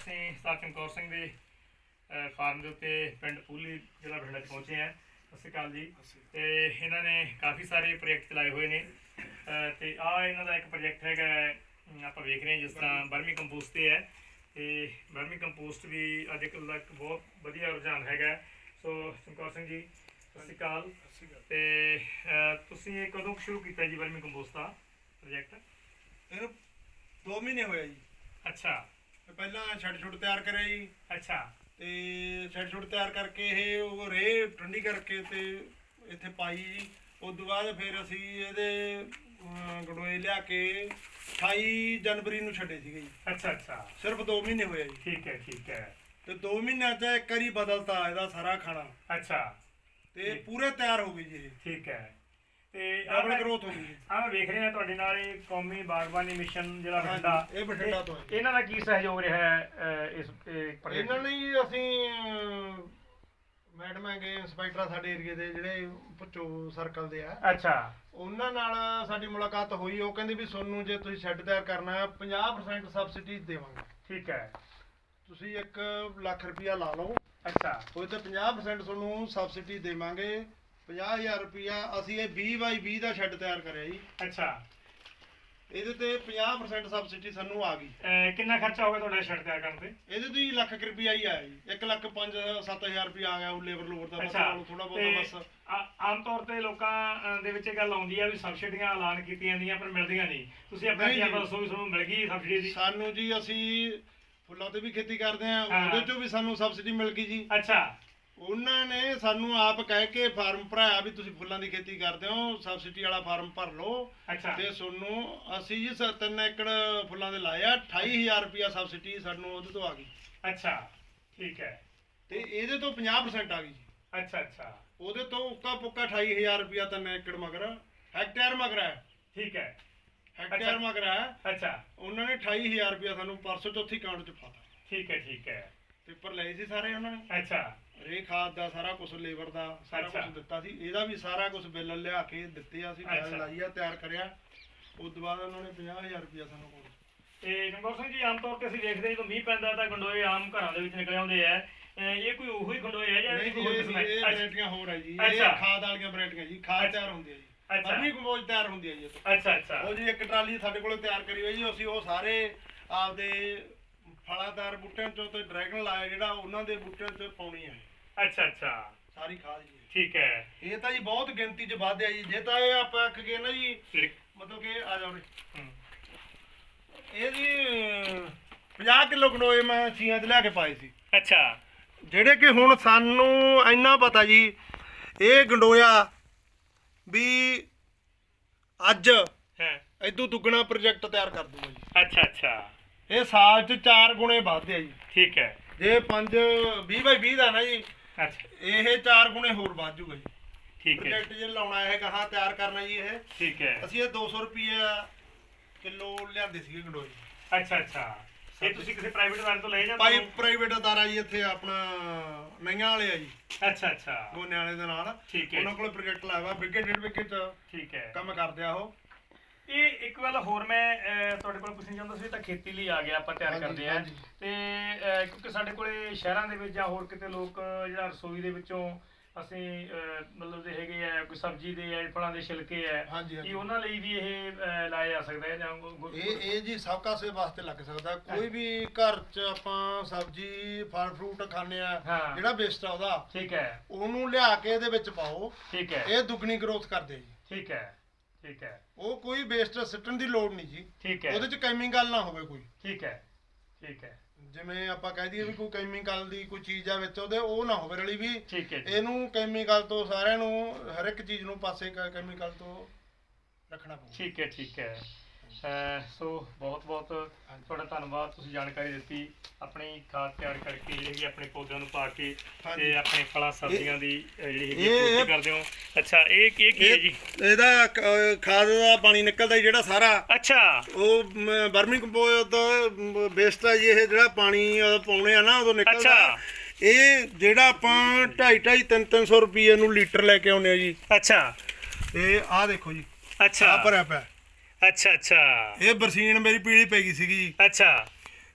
ਅਸੀਂ ਸਰਦਾਰ ਚਮਕੌਰ ਸਿੰਘ ਦੇ ਫਾਰਮ ਦੇ ਉੱਤੇ ਪਿੰਡ ਪੂਲੀ ਜ਼ਿਲ੍ਹਾ ਬਠਿੰਡਾ 'ਚ ਪਹੁੰਚੇ ਹਾਂ। ਸਤਿ ਸ਼੍ਰੀ ਅਕਾਲ ਜੀ। ਤੇ ਇਹਨਾਂ ਨੇ ਕਾਫੀ ਸਾਰੇ ਪ੍ਰੋਜੈਕਟ ਚਲਾਏ ਹੋਏ ਨੇ। ਤੇ ਆ ਇਹਨਾਂ ਦਾ ਇੱਕ ਪ੍ਰੋਜੈਕਟ ਹੈਗਾ ਆਪਾਂ ਵੇਖ ਰਹੇ ਹਾਂ ਜਿਸ ਤਰ੍ਹਾਂ ਬਰਮੀ ਕੰਪੋਸਟ ਤੇ ਹੈ। ਤੇ ਬਰਮੀ ਕੰਪੋਸਟ ਵੀ ਅੱਜ ਕੱਲ੍ਹ ਦਾ ਇੱਕ ਬਹੁਤ ਵਧੀਆ ਰੁਝਾਨ ਹੈਗਾ। ਸੋ ਚਮਕੌਰ ਸਿੰਘ ਜੀ ਸਤਿ ਸ਼੍ਰੀ ਅਕਾਲ। ਤੇ ਤੁਸੀਂ ਇਹ ਕਦੋਂ ਸ਼ੁਰੂ ਕੀਤਾ ਜੀ ਬਰਮੀ ਕੰਪੋਸਟ ਦਾ ਪ੍ਰੋਜੈਕਟ ਇਹਨੂੰ 2 ਮਹੀਨੇ ਹੋਏ ਜੀ। ਅੱਛਾ। ਤੇ ਪਹਿਲਾਂ ਛੱਡ ਛੁੱਟ ਤਿਆਰ ਕਰਿਆ ਜੀ। ਅੱਛਾ। ਤੇ ਛੱਡ ਛੁੱਟ ਤਿਆਰ ਕਰਕੇ ਇਹ ਉਹ ਰੇ ਠੰਡੀ ਕਰਕੇ ਤੇ ਇੱਥੇ ਪਾਈ ਜੀ। ਉਸ ਤੋਂ ਬਾਅਦ ਫਿਰ ਅਸੀਂ ਇਹਦੇ ਅਮ, ਗੰਡੋਏ ਲਿਆ ਕੇ 28 ਜਨਵਰੀ ਨੂੰ ਛੱਡੇ ਸੀਗੇ ਜੀ। ਅੱਛਾ ਅੱਛਾ। ਸਿਰਫ 2 ਮਹੀਨੇ ਹੋਏ ਜੀ। ਠੀਕ ਹੈ ਠੀਕ ਹੈ। ਤੇ 2 ਮਹੀਨਿਆਂ 'ਚ ਇੱਕ ਵਾਰੀ ਬਦਲਤਾ ਇਹਦਾ ਸਾਰਾ ਖਾਣਾ। ਅੱਛਾ। ਤੇ ਪੂਰੇ ਤਿਆਰ ਹੋ ਗਈ ਜੀ ਇਹ। ਠੀਕ ਹੈ। ਤੇ ਡਬਲ ਗਰੋਥ ਹੋ ਗਈ ਆ ਵੇਖ ਰਹੇ ਤੁਹਾਡੇ ਨਾਲ ਇਹ ਕੌਮੀ ਬਾਗਬਾਨੀ ਮਿਸ਼ਨ ਜਿਹੜਾ ਬਠਿੰਡਾ ਇਹ ਬਠਿੰਡਾ ਤੋਂ ਹੈ। ਇਹਨਾਂ ਦਾ ਕੀ ਸਹਿਯੋਗ ਰਿਹਾ ਹੈ ਇਸ project ਇਹਨਾਂ ਨੇ ਜੀ ਅਸੀਂ ਮੈਡਮ ਹੈਗੇ ਇੰਸਪੈਕਟਰ ਸਾਡੇ ਏਰੀਏ ਦੇ ਜਿਹੜੇ ਪੁੱਚੋ ਸਰਕਲ ਦੇ ਆ। ਅੱਛਾ। ਉਹਨਾਂ ਨਾਲ ਸਾਡੀ ਮੁਲਾਕਾਤ ਹੋਈ ਉਹ ਕਹਿੰਦੇ ਵੀ ਤੁਹਾਨੂੰ ਜੇ ਤੁਸੀਂ ਸ਼ੈੱਡ ਤਿਆਰ ਕਰਨਾ ਹੈ 50% ਸਬਸਿਡੀ ਦੇਵਾਂਗੇ। ਠੀਕ ਹੈ। ਤੁਸੀਂ 1 ਲੱਖ ਰੁਪਇਆ ਲਾ ਲਓ। ਅੱਛਾ। ਉਹ ਤੇ 50% ਤੁਹਾਨੂੰ ਸਬਸਿਡੀ ਦੇਵਾਂਗੇ। 50000 ਰੁਪਇਆ ਅਸੀਂ ਇਹ 20 ਬਾਈ 20 ਦਾ ਸ਼ੈੱਡ ਤਿਆਰ ਕਰਿਆ ਜੀ। ਅੱਛਾ। ਇਹਦੇ ਤੇ 50% ਸਬਸਿਡੀ ਸਾਨੂੰ ਆ ਗਈ। ਅਹ, ਕਿੰਨਾ ਖਰਚਾ ਹੋ ਗਿਆ ਤੁਹਾਡਾ ਸ਼ਰਟ ਤਿਆਰ ਕਰਨ ਤੇ? ਇਹਦੇ ਤੋਂ ਹੀ ਲੱਖ ਕੁ ਹੀ ਆਇਆ ਜੀ। 1 ਲੱਖ 5 7000 ਰੁਪਇਆ ਆ ਗਿਆ ਉਹ ਲੇਬਰ ਲੋਰ ਦਾ ਬਸ ਅੱਛਾ। ਥੋੜਾ ਤੇ ਬਹੁਤਾ ਬਸ। ਆ- ਆਮ ਤੌਰ ਤੇ ਲੋਕਾਂ ਅਹ, ਦੇ ਵਿੱਚ ਇਹ ਗੱਲ ਆਉਂਦੀ ਆ ਵੀ ਸਬਸਿਡੀਆਂ ਐਲਾਨ ਕੀਤੀਆਂ ਜਾਂਦੀਆਂ ਪਰ ਮਿਲਦੀਆਂ ਨਹੀਂ। ਤੁਸੀਂ ਆਪਣਾ ਨਹੀਂ ਜੀ। ਦੱਸੋ ਵੀ ਤੁਹਾਨੂੰ ਮਿਲ ਗਈ ਸਬਸਿਡੀ ਦੀ? ਸਾਨੂੰ ਜੀ ਅਸੀਂ ਫੁੱਲਾਂ ਤੇ ਵੀ ਖੇਤੀ ਕਰਦੇ ਆ ਹਾਂ। ਉਹਦੇ ਚੋਂ ਵੀ ਸਾਨੂੰ ਸਬਸਿਡੀ ਮਿਲ ਗਈ ਜੀ। ਅੱਛਾ। ਉਹਨਾਂ ਨੇ ਸਾਨੂੰ ਆਪ ਕਹਿ ਕੇ ਫਾਰਮ ਭਰਾਇਆ ਵੀ ਤੁਸੀਂ ਫੁੱਲਾਂ ਦੀ ਖੇਤੀ ਕਰਦੇ ਹੋ ਸਬਸਿਡੀ ਵਾਲਾ ਫਾਰਮ ਭਰ ਲਓ। ਅੱਛਾ। ਤੇ ਤੁਹਾਨੂੰ ਅਸੀਂ ਜੀ ਸ- ਤਿੰਨ ਏਕੜ ਫੁੱਲਾਂ ਦੇ ਲਾਏ ਆ 28000 ਰੁਪਇਆ ਸਬਸਿਡੀ ਸਾਨੂੰ ਉਹਦੇ ਤੋਂ ਆ ਗਈ। ਅੱਛਾ ਠੀਕ ਹੈ। ਤੇ ਇਹਦੇ ਤੋਂ 50% ਆ ਗਈ ਜੀ। ਅੱਛਾ ਅੱਛਾ। ਉਹਦੇ ਤੋਂ ਉੱਕਾ ਪੁੱਕਾ 28000 ਰੁਪਇਆ ਤਿੰਨ ਏਕੜ ਮਗਰ ਹੈਕਟੇਅਰ ਮਗਰ ਹੈ। ਠੀਕ ਹੈ। ਹੈਕਟੇਅਰ ਮਗਰ ਹੈ। ਅੱਛਾ। ਉਹਨਾਂ ਨੇ 28000 ਰੁਪਇਆ ਸਾਨੂੰ ਪਰਸੋਂ ਚੌਥੀ ਕਾਊਂਟ 'ਚ ਪਾਤਾ। ਠੀਕ ਹੈ ਠੀਕ ਹੈ। ਪੇਪਰ ਲਏ ਸੀ ਸਾਰੇ ਉਹਨਾਂ ਨੇ। ਅੱਛਾ। ਰੇ ਖਾਦ ਦਾ ਸਾਰਾ ਕੁਝ ਲੇਬਰ ਦਾ ਸਾਰਾ ਅੱਛਾ। ਕੁਝ ਦਿੱਤਾ ਸੀ ਇਹਦਾ ਵੀ ਸਾਰਾ ਕੁਝ ਬਿੱਲ ਲਿਆ ਕੇ ਦਿੱਤੇ ਆ ਅਸੀਂ ਅੱਛਾ। ਫਾਈਲ ਲਾਈ ਆ ਤਿਆਰ ਕਰਿਆ ਉਸ ਤੋਂ ਬਾਅਦ ਉਹਨਾਂ ਨੇ 50000 ਰੁਪਇਆ ਸਾਨੂੰ ਕੋਲ ਤੇ ਜੰਗੌਰ ਸਿੰਘ ਜੀ ਆਮ ਤੌਰ ਤੇ ਅਸੀਂ ਦੇਖਦੇ ਹਾਂ ਜਦੋਂ ਮੀਂਹ ਪੈਂਦਾ ਤਾਂ ਗੰਡੋਏ ਆਮ ਘਰਾਂ ਦੇ ਵਿੱਚ ਨਿਕਲ ਆਉਂਦੇ ਆ ਅਹ ਇਹ ਕੋਈ ਉਹੀ ਗੰਡੋਏ ਹੈ ਜਾਂ ਨਹੀਂ ਕੋਈ ਹੋਰ ਇਹ ਕਿਸਮ ਹੈ ਇਹ ਅੱਛਾ, ਵੈਰਾਈਟੀਆਂ ਹੋਰ ਹੈ ਜੀ ਅੱਛਾ। ਇਹ ਖਾਦ ਵਾਲੀਆਂ ਵੈਰਾਈਟੀਆਂ ਜੀ ਖਾਦ ਅੱਛਾ। ਤਿਆਰ ਹੁੰਦੀ ਹੈ ਜੀ ਅੱਛਾ। ਕੰਪੋਜ਼ ਤਿਆਰ ਹੁੰਦੀ ਹੈ ਜੀ ਇਹ ਤੋਂ। ਅੱਛਾ ਅੱਛਾ ਉਹ ਜੀ ਇੱਕ ਟਰਾਲੀ ਸਾਡੇ ਕੋਲ ਤਿਆਰ ਕਰੀ ਹੋਈ ਜੀ ਅਸੀਂ ਉਹ ਸਾਰੇ ਆਪਦੇ ਫਲਾਦਾਰ ਬੂਟਿਆਂ ਚੋਂ ਤੇ ਡਰੈਗਨ ਲਾਇਆ ਜਿਹੜਾ ਉਹਨਾਂ ਦੇ ਬੂਟਿਆਂ 'ਚ ਪਾਉਣੀ ਹੈ ਅੱਛਾ ਅੱਛਾ। ਸਾਰੀ ਖਾਦ ਜੀ। ਠੀਕ ਹੈ। ਇਹ ਤਾਂ ਜੀ ਬਹੁਤ ਗਿਣਤੀ 'ਚ ਵੱਧ ਜੀ। ਜੇ ਤਾਂ ਇਹ ਆਪਾਂ ਆਖ ਗਏ ਨਾ ਜੀ। ਮਤਲਬ ਕਿ ਆ ਜਾਓ ਹਮ, ਇਹ ਜੀ 50 ਕਿਲੋ ਗੰਡੋਏ ਮੈਂ ਛੀਆਂ 'ਚ ਲਿਆ ਕੇ ਪਾਏ ਸੀ। ਅੱਛਾ। ਜਿਹੜੇ ਕਿ ਹੁਣ ਸਾਨੂੰ ਇੰਨਾ ਪਤਾ ਜੀ ਇਹ ਗੰਡੋਇਆ ਵੀ ਅੱਜ ਹੈ। ਇਦੋਂ ਦੁੱਗਣਾ ਪ੍ਰੋਜੈਕਟ ਤਿਆਰ ਕਰ ਦੂੰਗਾ ਜੀ। ਅੱਛਾ ਅੱਛਾ। ਇਹ ਸਾਲ 'ਚ 4 ਗੁਣੇ ਵੱਧਦੇ ਆ ਜੀ। ਠੀਕ ਹੈ। ਜੇ 5 20 ਬਾਈ 20 ਦਾ ਨਾ ਜੀ ਅੱਛਾ। ਇਹ 4 ਗੁਣੇ ਹੋਰ ਵੱਧ ਜੂਗਾ ਜੀ। ਠੀਕ ਹੈ ਪ੍ਰੋਜੈਕਟ ਜੇ ਲਾਉਣਾ ਹੈ ਕਹਾ ਤਿਆਰ ਕਰਨਾ ਜੀ ਇਹ? ਠੀਕ ਹੈ। ਅਸੀਂ ਇਹ 200 ਰੁਪਏ ਕਿਲੋ ਲਿਆਂਦੇ ਸੀਗੇ ਗੰਡੋਏ ਅੱਛਾ ਅੱਛਾ। ਇਹ ਤੁਸੀਂ ਕਿਸੇ ਪ੍ਰਾਈਵੇਟ ਵਾਲੇ ਤੋਂ ਲਏ ਜਾਂ ਭਾਈ ਪ੍ਰਾਈਵੇਟ ਅਦਾਰਾ ਜੀ ਇੱਥੇ ਆਪਣਾ ਨਈਆਂ ਵਾਲੇ ਆ ਜੀ। ਅੱਛਾ ਅੱਛਾ। ਗੋਨੇ ਵਾਲੇ ਦੇ ਨਾਲ। ਠੀਕ ਹੈ ਉਹਨਾਂ ਕੋਲ ਪ੍ਰੋਜੈਕਟ ਲਾਇਆ ਵਾ ਵਿਗੇ ਡੇਢ ਵਿਗੇ ਚ ਠੀਕ ਹੈ। ਕੰਮ ਕਰਦੇ ਆ ਉਹ। ਇਹ ਇੱਕ ਗੱਲ ਹੋਰ ਮੈਂ ਅਹ, ਤੁਹਾਡੇ ਕੋਲ ਪੁੱਛਣੀ ਚਾਹੁੰਦਾ ਸੀ ਇਹ ਤਾਂ ਖੇਤੀ ਲਈ ਆ ਗਿਆ ਆਪਾਂ ਤਿਆਰ ਹਾਂਜੀ, ਕਰਦੇ ਆ ਹਾਂਜੀ। ਤੇ ਅਹ, ਕਿਉਂਕਿ ਸਾਡੇ ਕੋਲੇ ਸ਼ਹਿਰਾਂ ਦੇ ਵਿੱਚ ਜਾਂ ਹੋਰ ਕਿਤੇ ਲੋਕ ਅਹ, ਜਿਹੜਾ ਰਸੋਈ ਦੇ ਵਿੱਚੋਂ ਅਸੀਂ ਅਹ, ਮਤਲਬ ਦੇ ਹੈਗੇ ਆ ਕੋਈ ਸਬਜ਼ੀ ਦੇ ਆ ਫਲਾਂ ਦੇ ਛਿਲਕੇ ਆ ਹਾਂਜੀ, ਹਾਂਜੀ। ਕੀ ਉਹਨਾਂ ਲਈ ਵੀ ਇਹ ਅਹ, ਲਾਇਆ ਜਾ ਸਕਦਾ ਹੈ ਜਾਂ ਗੁ- ਗੁ- ਇਹ ਇਹ ਜੀ ਸਭ ਕਾਸੇ ਵਾਸਤੇ ਲੱਗ ਸਕਦਾ। ਕੋਈ ਵੀ ਘਰ ਚ ਆਪਾਂ ਸਬਜ਼ੀ ਫਲ ਫਰੂਟ ਖਾਂਦੇ ਆ ਹਾਂ। ਜਿਹੜਾ ਵੇਸਟ ਆ ਉਹਦਾ ਠੀਕ ਹੈ। ਉਹਨੂੰ ਲਿਆ ਕੇ ਇਹਦੇ ਵਿੱਚ ਪਾਓ। ਠੀਕ ਹੈ। ਇਹ ਦੁੱਗਣੀ ਗਰੋਥ ਕਰਦੇ ਜੀ। ਠੀਕ ਹੈ। ਠੀਕ ਹੈ। ਉਹ ਕੋਈ ਵੇਸਟ ਸਿੱਟਣ ਦੀ ਲੋੜ ਨਹੀਂ ਜੀ। ਠੀਕ ਹੈ। ਉਹਦੇ ਚ ਕੈਮੀਕਲ ਨਾ ਹੋਵੇ ਕੋਈ। ਠੀਕ ਹੈ ਠੀਕ ਹੈ। ਜਿਵੇਂ ਆਪਾਂ ਕਹਿ ਦਈਏ ਵੀ ਕੋਈ ਕੈਮੀਕਲ ਦੀ ਕੋਈ ਚੀਜ਼ ਆ ਵਿੱਚ ਉਹਦੇ ਉਹ ਨਾ ਹੋਵੇ ਰਲੀ ਵੀ ਠੀਕ ਹੈ ਜੀ। ਇਹਨੂੰ ਕੈਮੀਕਲ ਤੋਂ ਸਾਰਿਆਂ ਨੂੰ ਹਰ ਇੱਕ ਚੀਜ਼ ਨੂੰ ਪਾਸੇ ਕੈਮੀਕਲ ਤੋਂ ਰੱਖਣਾ ਪਊਗਾ। ਠੀਕ ਹੈ ਠੀਕ ਹੈ। ਸੋ ਬਹੁਤ ਬਹੁਤ ਤੁਹਾਡਾ ਧੰਨਵਾਦ ਤੁਸੀਂ ਜਾਣਕਾਰੀ ਦਿੱਤੀ ਆਪਣੀ ਖਾਦ ਤਿਆਰ ਕਰਕੇ ਜਿਹੜੀ ਹੈਗੀ ਆਪਣੇ ਪੌਦਿਆਂ ਨੂੰ ਪਾ ਕੇ। ਤੇ ਆਪਣੇ ਫਲਾਂ ਸਬਜ਼ੀਆਂ ਦੀ ਜਿਹੜੀ ਹੈਗੀ ਇਹ- ਪੂਰਤੀ ਕਰਦੇ ਹੋ। ਅੱਛਾ ਇਹ ਕੀ ਕੀ ਹੈ ਜੀ? ਇਹਦਾ ਖਾਦ ਦਾ ਪਾਣੀ ਨਿਕਲਦਾ ਜਿਹੜਾ ਸਾਰਾ। ਅੱਛਾ। ਉਹ ਵਰਮੀ ਕੰਪੋਸਟ ਦਾ ਵੇਸਟ ਜੀ ਇਹ ਜਿਹੜਾ ਪਾਣੀ ਪਾਉਣੇ ਆ ਨਾ ਉਦੋਂ ਨਿਕਲਦਾ। ਅੱਛਾ। ਇਹ ਜਿਹੜਾ ਆਪਾਂ 2.5 2.5 3 300 ਰੁਪਏ ਨੂੰ ਲੀਟਰ ਲੈ ਕੇ ਆਉਨੇ ਆ ਜੀ। ਅੱਛਾ। ਤੇ ਆਹ ਦੇਖੋ ਜੀ। ਅੱਛਾ। ਆ ਭਰਿਆ ਪਿਆ। ਅੱਛਾ ਅੱਛਾ। ਇਹ ਬਰਸੀਨ ਮੇਰੀ ਪੀਲੀ ਪੈ ਗਈ ਸੀਗੀ ਜੀ। ਅੱਛਾ।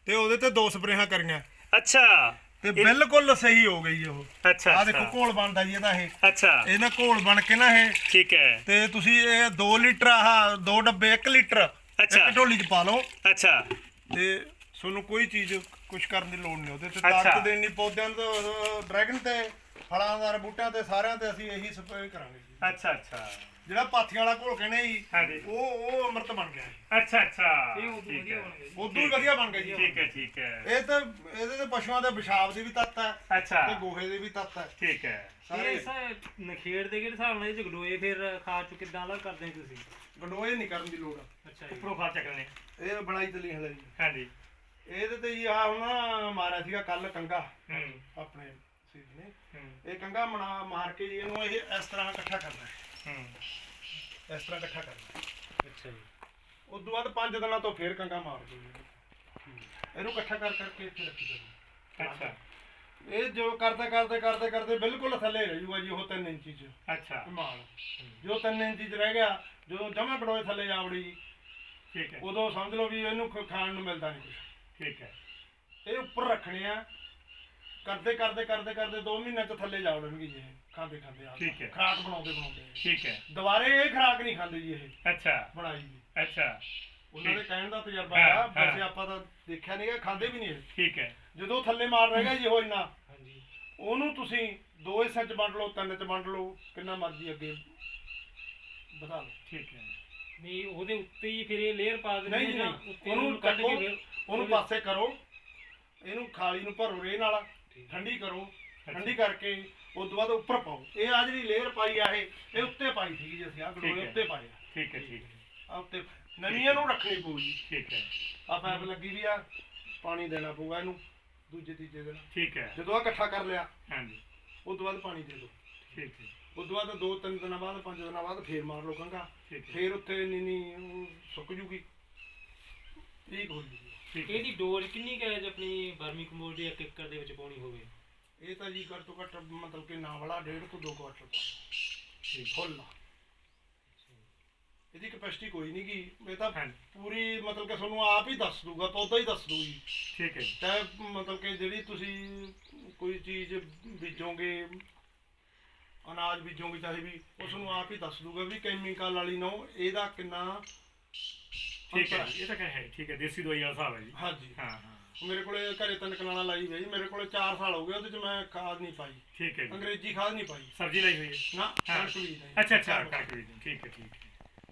ਤੇ ਉਹਦੇ ਤੇ ਦੋ ਸਪਰੇਹਾਂ ਕਰੀਆਂ। ਅੱਛਾ। ਤੇ ਬਿਲਕੁਲ ਸਹੀ ਹੋ ਗਈ ਉਹ। ਅੱਛਾ ਆ ਦੇਖੋ ਘੋਲ ਬਣਦਾ ਜੀ ਇਹਦਾ ਇਹ। ਅੱਛਾ। ਇਹ ਨਾ ਘੋਲ ਬਣ ਕੇ ਨਾ ਇਹ। ਠੀਕ ਹੈ। ਤੇ ਤੁਸੀਂ ਇਹ 2 ਲੀਟਰ ਆਹ ਦੋ ਡੱਬੇ 1 ਲੀਟਰ ਅੱਛਾ। ਢੋਲੀ 'ਚ ਪਾ ਲਓ। ਅੱਛਾ। ਤੇ ਤੁਹਾਨੂੰ ਕੋਈ ਚੀਜ਼ ਕੁਝ ਕਰਨ ਦੀ ਲੋੜ ਨਹੀਂ ਉਹਦੇ ਤੇ। ਤਾਕਤ ਦੇਣੀ ਪੌਦਿਆਂ ਨੂੰ ਡਰੈਗਨ ਤੇ ਫਲਾਂਦਾਰ ਬੂਟਿਆਂ ਤੇ ਸਾਰਿਆਂ ਤੇ ਅਸੀਂ ਇਹੀ ਸਪਰੇਅ ਕਰਾਂਗੇ ਜੀ। ਅੱਛਾ ਅੱਛਾ। ਜਿਹੜਾ ਪਾਥੀਆਂ ਵਾਲਾ ਘੋਲ ਕਹਿੰਦੇ ਜੀ ਹਾਂਜੀ। ਉਹ ਉਹ ਅੰਮ੍ਰਿਤ ਬਣ ਗਿਆ ਅੱਛਾ ਅੱਛਾ। ਇਹ ਉਦੋਂ ਠੀਕ ਵਧੀਆ ਹੈ। ਬਣ ਗਏ ਜੀ। ਉਦੋਂ ਹੀ ਵਧੀਆ ਬਣ ਗਿਆ ਜੀ। ਠੀਕ ਹੈ ਠੀਕ ਹੈ। ਇਹ ਤਾਂ ਇਹਦੇ ਤੇ ਪਸ਼ੂਆਂ ਦੇ ਪਿਸ਼ਾਬ ਦੀ ਵੀ ਤੱਤ ਹੈ ਅੱਛਾ। ਤੇ ਗੋਹੇ ਦੀ ਵੀ ਤੱਤ ਹੈ। ਠੀਕ ਹੈ। ਸਾਰੇ ਇਹ ਸਾ ਨਖੇੜ ਦੇ ਕਿਹੜੇ ਹਿਸਾਬ ਨਾਲ ਇਹ ਚ ਗਲੋਏ ਫਿਰ ਖਾਦ ਚ ਕਿੱਦਾਂ ਅਲੱਗ ਕਰਦੇ ਤੁਸੀਂ? ਗੰਡੋਏ ਨਹੀਂ ਕਰਨ ਦੀ ਲੋੜ। ਅੱਛਾ ਜੀ। ਉੱਪਰੋਂ ਖਾ ਚੱਕਣੇ ਇਹ ਬਣਾਈ ਤੇ ਲਿਖ ਲਈ ਹਾਂਜੀ। ਇਹਦੇ ਤੇ ਜੀ ਆ ਹੁਣ ਨਾ ਮਾਰਿਆ ਸੀਗਾ ਕੱਲ ਕੰਗਾ ਹੂੰ। ਆਪਣੇ ਸੀ ਨੇ ਹੂੰ। ਇਹ ਕੰਗਾ ਮਨਾ ਮਾਰ ਕੇ ਜੀ ਇਹਨੂੰ ਇਹ ਇਸ ਤਰ੍ਹਾਂ ਇਕੱਠਾ ਕਰਨਾ ਹੂੰ। ਇਸ ਤਰ੍ਹਾਂ ਇਕੱਠਾ ਕਰਨਾ। ਅੱਛਾ ਜੀ। ਉਸ ਤੋਂ ਬਾਅਦ 5 ਦਿਨਾਂ ਤੋਂ ਫੇਰ ਕੰਗਾ ਮਾਰ ਜੀ ਇਹਨੂੰ ਇਕੱਠਾ ਕਰ ਕਰਕੇ ਇੱਥੇ ਰੱਖੀ ਜਾਓ ਅੱਛਾ। ਇਹ ਜੋ ਕਰਦੇ ਕਰਦੇ ਕਰਦੇ ਕਰਦੇ ਬਿਲਕੁਲ ਥੱਲੇ ਰਹਿ ਜੂਗਾ ਜੀ ਉਹ 3 ਇੰਚੀ ਚ। ਅੱਛਾ। ਮਾਲ ਜੋ 3 ਇੰਚੀ ਚ ਰਹਿ ਗਿਆ ਜਦੋਂ ਜਮਾ ਕੜੋਏ ਥੱਲੇ ਜਾ ਵੜੀ ਜੀ ਠੀਕ ਹੈ। ਉਦੋਂ ਸਮਝ ਲਓ ਵੀ ਇਹਨੂੰ ਖਾਣ ਨੂੰ ਮਿਲਦਾ ਨਹੀਂ ਕੁਝ ਠੀਕ ਹੈ। ਇਹ ਉੱਪਰ ਰੱਖਣੇ ਆ ਕਰਦੇ ਕਰਦੇ ਕਰਦੇ ਕਰਦੇ 2 ਮਹੀਨਿਆਂ ਚ ਥੱਲੇ ਜਾ ਵੜਨਗੇ ਜੀ ਇਹ ਖਾਂਦੇ ਖਾਂਦੇ ਆ ਠੀਕ ਹੈ। ਖਰਾਕ ਬਣਾਉਂਦੇ ਬਣਾਉਂਦੇ। ਠੀਕ ਹੈ। ਦੁਬਾਰੇ ਇਹ ਖਰਾਕ ਨਹੀਂ ਖਾਂਦੇ ਜੀ ਇਹ। ਅੱਛਾ। ਬਣਾਈ ਜੀ। ਅੱਛਾ। ਉਹਨਾਂ ਦੇ। ਕਹਿਣ ਦਾ ਤਜਰਬਾ ਹਾਂ, ਆ ਹਾਂ। ਵੈਸੇ ਆਪਾਂ ਤਾਂ ਦੇਖਿਆ ਨਹੀਂਗਾ ਖਾਂਦੇ ਵੀ ਨਹੀਂ ਇਹ। ਠੀਕ ਹੈ। ਜਦੋਂ ਥੱਲੇ ਮਾਰ ਰਹੇਗਾ ਜੀ ਉਹ ਇੰਨਾ। ਹਾਂਜੀ। ਉਹਨੂੰ ਤੁਸੀਂ ਦੋ ਹਿੱਸਿਆਂ ਚ ਵੰਡ ਲਓ ਤਿੰਨ ਚ ਵੰਡ ਲਓ ਕਿੰਨਾ ਮਰਜ਼ੀ ਅੱਗੇ ਵਧਾ ਲਓ। ਠੀਕ ਹੈ। ਨਹੀਂ ਉਹਦੇ ਉੱਤੇ ਹੀ ਫਿਰ ਇਹ ਲੇਅਰ ਪਾ ਦਿੰਦੇ ਨਹੀਂ ਜੀ ਉਹਨੂੰ ਕੱਢ ਕੱਢੋ ਕੇ ਫਿਰ ਉਹਨੂੰ ਪਾਸੇ ਕਰੋ। ਇਹਨੂੰ ਖਾਲੀ ਨੂੰ ਭਰੋ ਰੇ ਨਾਲ। ਠੰਡੀ ਕਰੋ ਠੰਡੀ ਕਰਕੇ ਉਸ ਤੋਂ ਬਾਅਦ ਉੱਪਰ ਪਾਓ। ਇਹ ਆ ਜਿਹੜੀ ਲੇਅਰ ਪਾਈ ਆ ਇਹ ਇਹ ਉੱਤੇ ਪਾਈ ਸੀ ਜੀ ਅਸੀਂ ਆ ਠੀਕ ਹੈ। ਉੱਤੇ ਪਾਏ ਆ। ਠੀਕ ਹੈ ਠੀਕ ਹੈ। ਆ ਉੱਤੇ ਨਵੀਆਂ ਨੂੰ ਰੱਖਣੀ ਪਊ ਜੀ ਠੀਕ ਹੈ। ਆ ਪੈਪ ਲੱਗੀ ਵੀ ਆ ਪਾਣੀ ਦੇਣਾ ਪਊਗਾ ਇਹਨੂੰ ਦੂਜੇ ਤੀਜੇ ਦਿਨ। ਠੀਕ ਹੈ। ਜਦੋਂ ਆ ਇਕੱਠਾ ਕਰ ਲਿਆ ਹਾਂਜੀ। ਉਸ ਤੋਂ ਬਾਅਦ ਪਾਣੀ ਦੇ ਦਿਓ। ਠੀਕ ਹੈ। ਉਸ ਤੋਂ ਬਾਅਦ ਦੋ ਤਿੰਨ ਦਿਨਾਂ ਬਾਅਦ ਪੰਜ ਦਿਨਾਂ ਬਾਅਦ ਫੇਰ ਮਾਰ ਲਓ ਕੰਗਾ ਠੀਕ ਹੈ। ਫੇਰ ਉੱਤੇ ਨੀਨੀ ਉਹ ਸੁੱਕ ਜੂਗੀ। ਠੀਕ ਹੋ ਜੂਗੀ। ਇਹਦੀ ਡੋਜ਼ ਕਿੰਨੀ ਕੁ ਹੈ ਜੇ ਆਪਣੀ ਵਰਮੀ ਕੰਪੋਸਟ ਇੱਕ ਏਕੜ ਦੇ ਵਿੱਚ ਪਾਉਣੀ ਹੋਵੇ ਇਹ ਤਾਂ ਜੀ ਘੱਟ ਤੋਂ ਘੱਟ ਮਤਲਬ ਕਿ ਨਾ ਵਾਲਾ ਡੇਢ ਤੋਂ 2 ਕੁਆਟਰ ਠੀਕ ਫੁੱਲ। ਇਹਦੀ ਕਪੈਸਿਟੀ ਕੋਈ ਨਹੀਂ ਗੀ ਇਹ ਤਾਂ। ਪੂਰੀ ਮਤਲਬ ਕਿ ਤੁਹਾਨੂੰ ਆਪ ਹੀ ਦੱਸ ਦੂਗਾ ਪੌਦਾ ਹੀ ਦੱਸ ਦੂ ਜੀ ਠੀਕ ਹੈ ਜੀ। ਚਾਹੇ ਮਤਲਬ ਕਿ ਜਿਹੜੀ ਤੁਸੀਂ ਕੋਈ ਚੀਜ਼ ਬੀਜੋਗੇ ਅਨਾਜ ਬੀਜੋਗੇ ਚਾਹੇ ਵੀ ਉਸ ਨੂੰ ਆਪ ਹੀ ਦੱਸ ਦੂਗਾ ਵੀ ਕੈਮੀਕਲ ਵਾਲੀ ਨੋ ਇਹਦਾ ਕਿੰਨਾ ਠੀਕ ਹੈ ਜੀ, ਇਹ ਤਾਂ ਹੈ ਠੀਕ ਹੈ ਦੇਸੀ ਦਵਾਈ ਵਾਲਾ ਹਿਸਾਬ ਹੈ ਜੀ। ਹਾਂਜੀ। ਹਾਂ ਹਾਂ। ਮੇਰੇ ਕੋਲੇ ਘਰੇ ਤਿੰਨ ਕਨਾਲਾਂ ਲਾਈ ਹੋਈ ਮੇਰੇ ਕੋਲੇ 4 ਸਾਲ ਹੋ ਗਏ ਉਹਦੇ ਚ ਮੈਂ ਖਾਦ ਨਹੀਂ ਪਾਈ। ਠੀਕ ਹੈ ਜੀ। ਅੰਗਰੇਜ਼ੀ ਖਾਦ ਨਹੀਂ ਪਾਈ। ਸਬਜ਼ੀ ਲਈ ਹੋਈ ਹੈ। ਨਾ ਹਾਂ। ਕਣਕ ਵੀ ਨਹੀਂ ਅੱਛਾ ਅੱਛਾ ਕਣਕ ਬੀਜ ਦੀ, ਠੀਕ ਹੈ ਠੀਕ ਹੈ।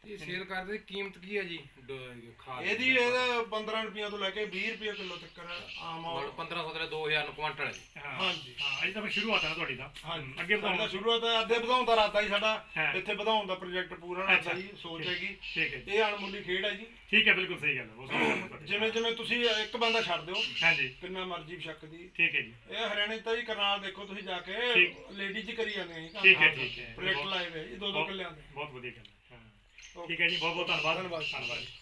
ਇਹ ਸੇਲ ਕਰਦੇ ਦੀ ਕੀਮਤ ਕੀ ਹੈ ਜੀ ਡ- ਖਾਦ ਇਹਦੀ ਇਹਦਾ 15 ਰੁਪਈਆ ਤੋਂ ਲੈ ਕੇ 20 ਰੁਪਏ ਕਿਲੋ ਤੱਕ ਆਮ ਆ 1500 ਤੋਂ 2000 ਨੂੰ ਕੁਆਂਟਲ ਹੈ ਜੀ ਹਾਂ ਹਾਂਜੀ। ਹਾਂ ਇਹ ਤਾਂ ਫਿਰ ਸ਼ੁਰੂਆਤ ਹੈ ਤੁਹਾਡੀ ਹਾਂਜੀ ਅੱਗੇ ਸਾਡਾ ਵਧਾਉਣਾ ਸ਼ੁਰੂਆਤ ਹੈ ਅੱਧੇ ਵਧਾਉਣ ਦਾ ਇਰਾਦਾ ਹੀ ਸਾਡਾ ਹਾਂ। ਇੱਥੇ ਵਧਾਉਣ ਦਾ ਪ੍ਰੋਜੈਕਟ ਪੂਰਾ ਨਾ ਅੱਛਾ। ਜੀ ਸੋਚ ਠੀਕ। ਹੈਗੀ ਠੀਕ ਹੈ ਜੀ ਇਹ ਅਣਮੁੱਲੀ ਖੇਡ ਹੈ ਜੀ ਠੀਕ ਹੈ ਬਿਲਕੁਲ ਸਹੀ ਗੱਲ ਹੈ ਬਹੁਤ ਹੈ ਤੁਹਾਡੀ। ਜਿਵੇਂ ਜਿਵੇਂ ਤੁਸੀਂ ਇੱਕ ਬੰਦਾ ਛੱਡ ਦਿਓ ਹਾਂਜੀ ਕਿੰਨਾ ਮਰਜ਼ੀ ਬਸ਼ੱਕ ਦੀ ਠੀਕ ਹੈ ਜੀ ਇਹ ਹਰਿਆਣੇ ਤਾਂ ਜੀ ਕਰਨਾਲ ਦੇਖੋ ਤੁਸੀਂ ਜਾ ਕੇ ਠੀਕ। ਲੇਡੀ ਚ ਕਰੀ ਜਾਂਦੇ ਆ ਠੀਕ ਹੈ, ਠੀਕ ਹੈ। ਪ੍ਰੋਜੈਕਟ ਲਾਏ ਹੋਏ ਜੀ ਦੋ ਦੋ ਬਹੁਤ- ਕਿੱਲਿਆਂ ਦੇ ਬਹੁਤ ਵਧੀਆ ਗੱਲ ਹੈ ਹਾਂ। ਠੀਕ ਹੈ ਜੀ ਬਹੁਤ ਬਹੁਤ ਧੰਨਵਾਦ ਧੰਨਵਾਦ।